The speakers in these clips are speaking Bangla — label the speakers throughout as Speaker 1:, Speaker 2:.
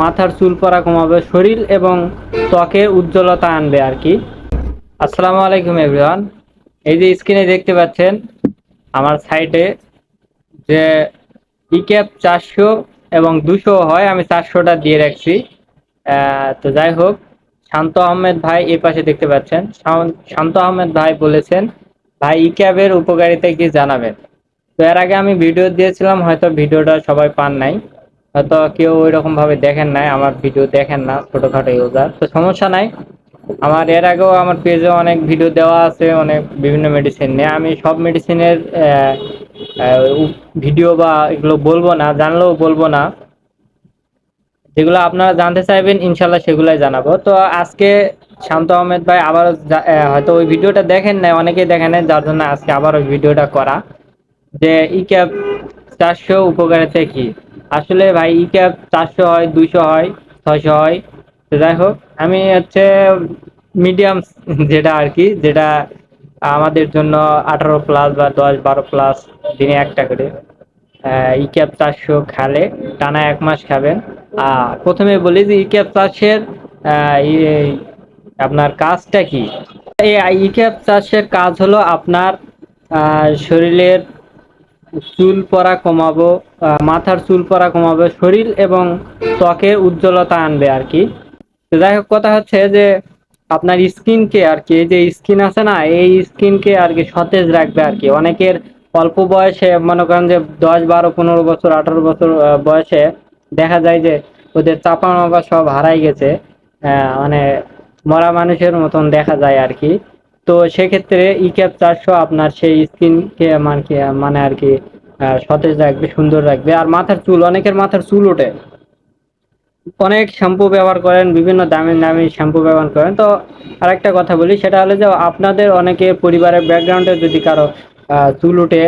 Speaker 1: মাথার চুল পড়া কমাবে, শরীর এবং ত্বকে উজ্জ্বলতা আনবে আর কি। আসসালামু আলাইকুম এভরিওয়ান এই যে স্ক্রিনে দেখতে পাচ্ছেন, আমার সাইটে যে ইক্যাপ চারশো এবং দুশো হয়, আমি চারশোটা দিয়ে রাখছি। তো যাই হোক, শান্ত আহমেদ ভাই এই পাশে দেখতে পাচ্ছেন। শান্ত আহমেদ ভাই বলেছেন, ভাই ইক্যাবের উপকারিতা কি জানাবেন? তো এর আগে আমি ভিডিও দিয়েছিলাম, হয়তো ভিডিওটা সবাই পান নাই। হয়তো কেউ ওই রকম ভাবে দেখেন নাই, আমার ভিডিও দেখেন না, ছোটখাটো ইউজার তো সমস্যা নাই। আমার, এর আগেও আমার পেজে অনেক ভিডিও দেওয়া আছে, অনেক বিভিন্ন মেডিসিন নিয়ে। আমি সব মেডিসিনের ভিডিও বা এগুলো বলব না, জানলেও বলব না। যেগুলো আপনারা জানতে চাইবেন ইনশাল্লাহ সেগুলাই জানাব। তো আজকে শান্ত আহমেদ ভাই আবার হয়তো ওই ভিডিওটা দেখেন নাই, অনেকেই দেখেন নাই, যার জন্য আজকে আবার ওই ভিডিওটা করা। যে ই ক্যাব চারশো উপকারিতা কি? আসলে ভাই ই ক্যাপ চারশো হয়, দুইশো হয়, ছয়শো হয়। তো যাই হোক, আমি হচ্ছে মিডিয়াম যেটা আর কি, যেটা আমাদের জন্য আঠারো প্লাস বা দশ, বারো প্লাস দিনে একটা করে। ই ক্যাব চারশো খালে টানা এক মাস খাবেন। আর প্রথমে বলি যে ই ক্যাপ চাষের আপনার কাজটা কি? এই ই ক্যাপ চাষের কাজ হলো আপনার শরীরের চুল পরা কমাবো মাথার চুল পরা কমাবে, শরীর এবং ত্বকে উজ্জ্বলতা আনবে আর কি। তো যাই হোক, কথা হচ্ছে যে আপনার স্কিনকে আর কি যে স্কিন আছে না, এই স্কিনকে আর কি সতেজ রাখবে আর কি। অনেকের অল্প বয়সে, মনে করেন যে দশ, বারো, পনেরো বছর, আঠারো বছর বয়সে দেখা যায় যে ওদের চাপা মাপা সব হারাই গেছে মানে মরা মানুষের মতন দেখা যায় আর কি। তো সেক্ষেত্রে ই ক্যাপ চারশো আপনার সেই স্কিনকে মানে মানে আর কি সতেজ রাখবে, সুন্দর রাখবে। আর মাথার চুল, অনেকের মাথার চুল ওঠে। অনেক শ্যাম্পু ব্যবহার করেন, বিভিন্ন দামি দামি শ্যাম্পু ব্যবহার করেন। তো আরেকটা কথা বলি, সেটা হলো যে আপনাদের অনেকে পরিবারের ব্যাকগ্রাউন্ডে যদি কারও চুল উঠে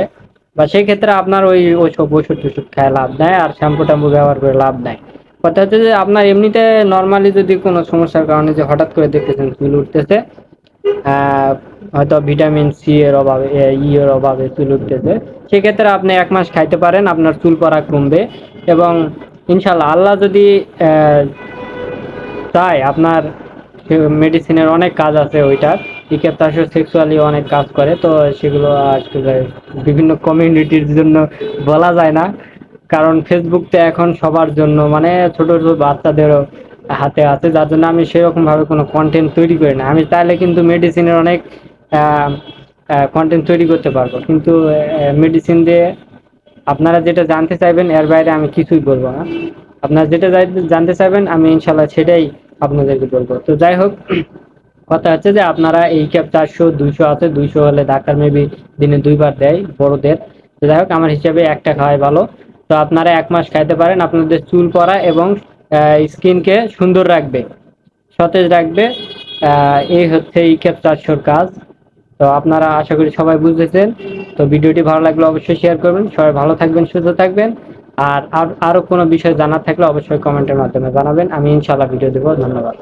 Speaker 1: বা সেই ক্ষেত্রে আপনার ওই ওইসব ওষুধ টষুধ খায় লাভ নেয়, আর শ্যাম্পু ট্যাম্পু ব্যবহার করে লাভ নেয়। কথা হচ্ছে যে আপনার এমনিতে নর্মালি যদি কোনো সমস্যার কারণে যে হঠাৎ করে দেখতেছেন চুল উঠতেছে হয়তো ভিটামিন সি এর অভাবে ই এর অভাবে চুল উঠতেছে। সেক্ষেত্রে আপনি এক মাস খাইতে পারেন, আপনার চুল পড়া কমবে এবং ইনশাল্লাহ আল্লাহ যদি চায়, আপনার মেডিসিনের অনেক কাজ আছে ওইটার ইকেপ তাসও সেক্সুয়ালি অনেক কাজ করে, তো সেগুলো আসলে বিভিন্ন কমিউনিটির জন্য বলা যায় না। কারণ ফেসবুক তো এখন সবার জন্য মানে ছোট ছোট বাচ্চাদেরও হাতে আছে, যার জন্য আমি সেরকমভাবে কোনো কন্টেন্ট তৈরি করি না। আমি তাহলে কিন্তু মেডিসিনের অনেক কন্টেন্ট তৈরি করতে পারব। কিন্তু মেডিসিন দিয়ে আপনারা যেটা জানতে চাইবেন, এর বাইরে আমি কিছুই বলব না। আপনারা যেটা জানতে চাইবেন, আমি ইনশাল্লাহ সেটাই আপনাদেরকে বলব। তো যাই হোক, কথা হচ্ছে যে আপনারা এই ক্যাব চারশো, দুইশো আছে, দুইশো হলে ডাক্তার মেবি দিনে দুইবার দেয়, বড়দের। তো যাই হোক, আমার হিসাবে একটা খাওয়াই ভালো। তো আপনারা এক মাস খাইতে পারেন, আপনাদের চুল পড়া এবং স্কিনকে সুন্দর রাখবে, সতেজ রাখবে। এই হচ্ছে এই চারশোর কাজ। তো আপনারা আশা করি সবাই বুঝেছেন। তো ভিডিওটি ভালো লাগলে অবশ্যই শেয়ার করবেন। সবাই ভালো থাকবেন, সুস্থ থাকবেন। আর আর- আরও কোনো বিষয় জানার থাকলে অবশ্যই কমেন্টের মাধ্যমে জানাবেন। আমি ইনশাল্লাহ ভিডিও দেবো। ধন্যবাদ।